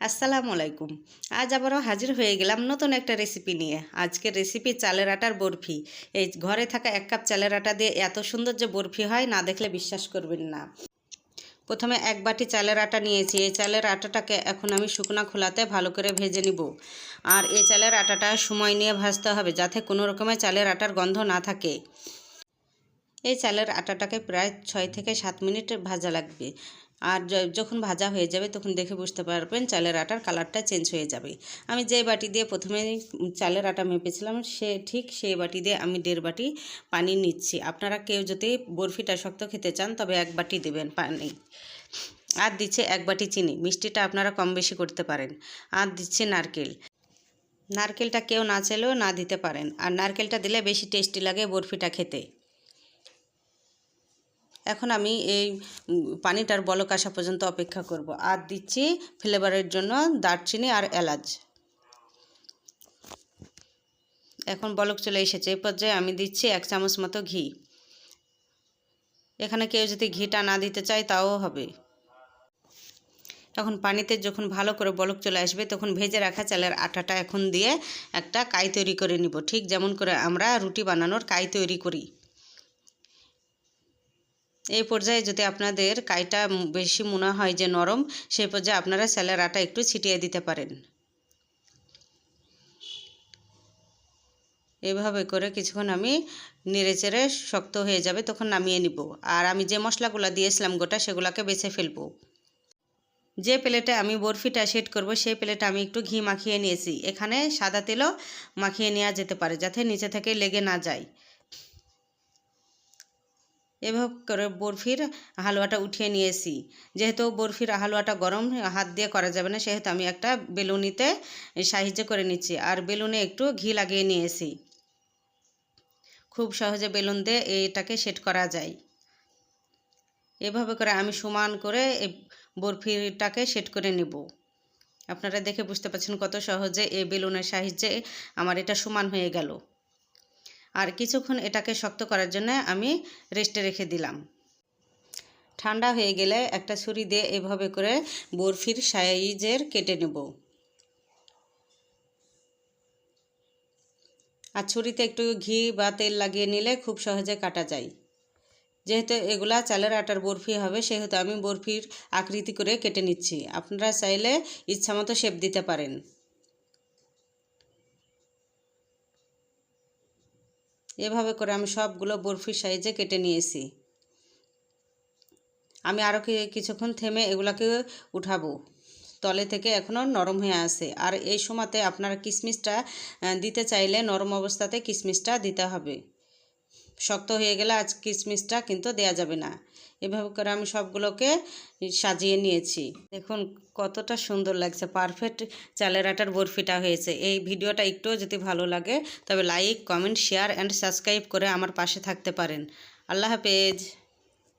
আসসালামু আলাইকুম। আজ আবারও হাজির হয়ে গেলাম নতুন একটা রেসিপি নিয়ে। আজকের রেসিপি চালের আটার বরফি। এই ঘরে থাকা এক কাপ চালের আটা দিয়ে এত সুন্দর যে বরফি হয়, না দেখলে বিশ্বাস করবেন না। প্রথমে এক বাটি চালের আটা নিয়েছি। এই চালের আটাটাকে এখন আমি শুকনো খোলাতে ভালো করে ভেজে নিব। আর এই চালের আটাটা সময় নিয়ে ভাজতে হবে যাতে কোনো রকমের চালের আটার গন্ধ না থাকে। এই চালের আটাটাকে প্রায় ছয় থেকে সাত মিনিট ভাজা লাগবে। আর যখন ভাজা হয়ে যাবে তখন দেখে বুঝতে পারবেন চালের আটার কালারটা চেঞ্জ হয়ে যাবে। আমি যে বাটি দিয়ে প্রথমে চালের আটা মেপেছিলাম, সে ঠিক সেই বাটি দিয়ে আমি দেড় বাটি পানি নিচ্ছি। আপনারা কেউ যদি বরফিটা শক্ত খেতে চান তবে এক বাটি দেবেন পানি। আর দিচ্ছে এক বাটি চিনি, মিষ্টিটা আপনারা কম বেশি করতে পারেন। আর দিচ্ছে নারকেল। নারকেলটা কেউ না চাইলেও না দিতে পারেন। আর নারকেলটা দিলে বেশি টেস্টি লাগে বরফিটা খেতে। এখন আমি এই পানিটার বলক আসা পর্যন্ত অপেক্ষা করব। আর দিচ্ছি ফ্লেভারের জন্য দারচিনি আর এলাচ। এখন বলক চলে এসেছে। এই পর্যায়ে আমি দিচ্ছি এক চামচ মতো ঘি। এখানে কেউ যদি ঘিটা না দিতে চায় তাও হবে। এখন পানিতে যখন ভালো করে বলক চলে আসবে তখন ভেজে রাখা চালের আটাটা এখন দিয়ে একটা কাই তৈরি করে নিব। ঠিক যেমন করে আমরা রুটি বানানোর কাই তৈরি করি। এই পর্যায়ে যদি আপনাদের কাইটা বেশি মনে হয় যে নরম সেই পর্যায়ে আপনারা স্যালের আটা একটু ছিটিয়ে দিতে পারেন। এভাবে করে কিছুক্ষণ আমি নেড়েচেড়ে শক্ত হয়ে যাবে, তখন নামিয়ে নিব। আর আমি যে মশলাগুলো দিয়েছিলাম গোটা, সেগুলোকে বেছে ফেলব। যে প্লেটে আমি বরফিটা সেট করব, সেই প্লেটে আমি একটু ঘি মাখিয়ে নিয়েছি। এখানে সাদা তেলও মাখিয়ে নেওয়া যেতে পারে, যাতে নিচে থেকে লেগে না যায়। এভাবে করে বরফির হালুয়াটা উঠিয়ে নিয়েছি। যেহেতু বরফির হালুয়াটা গরম, হাত দিয়ে করা যাবে না, সেহেতু আমি একটা বেলুনিতে সাহায্য করে নিচ্ছি। আর বেলুনে একটু ঘি লাগিয়ে নিয়েছি। খুব সহজে বেলুন দিয়ে এটাকে সেট করা যায়। এভাবে করে আমি সমান করে এই বরফিটাকে সেট করে নেব। আপনারা দেখে বুঝতে পারছেন কত সহজে এই বেলুনের সাহায্যে আমার এটা সমান হয়ে গেল। আর কিছুক্ষণ এটাকে শক্ত করার জন্য আমি রেস্টে রেখে দিলাম। ঠান্ডা হয়ে গেলে একটা ছুরি দিয়ে এভাবে করে বরফির সাইজের কেটে নেব। আর ছুরিতে একটু ঘি বা তেল লাগিয়ে নিলে খুব সহজে কাটা যায়। যেহেতু এগুলা চালের আটার বরফি হবে, সেহেতু আমি বরফির আকৃতি করে কেটে নিচ্ছি। আপনারা চাইলে ইচ্ছামতো শেপ দিতে পারেন। এভাবে করে আমি সবগুলো বরফি সাইজে কেটে নিয়েছি। আমি আরও কিছুক্ষণ থেমে এগুলাকে উঠাবো। তলে থেকে এখনও নরম হয়ে আছে। আর এই সময়তে আপনারা কিশমিশটা দিতে চাইলে নরম অবস্থাতে কিশমিশটা দিতে হবে। শক্ত হয়ে গেলে আজ কিশমিশটা কিন্তু দেয়া যাবে না। এভাবে করে আমি সবগুলোকে সাজিয়ে নিয়েছি। দেখুন কতটা সুন্দর লাগছে পারফেক্ট চালের আটার বরফিটা হয়েছে। এই ভিডিওটা একটু যদি ভালো লাগে, তবে like comment share and subscribe করে আমার পাশে থাকতে পারেন। আল্লাহ হাফেজ।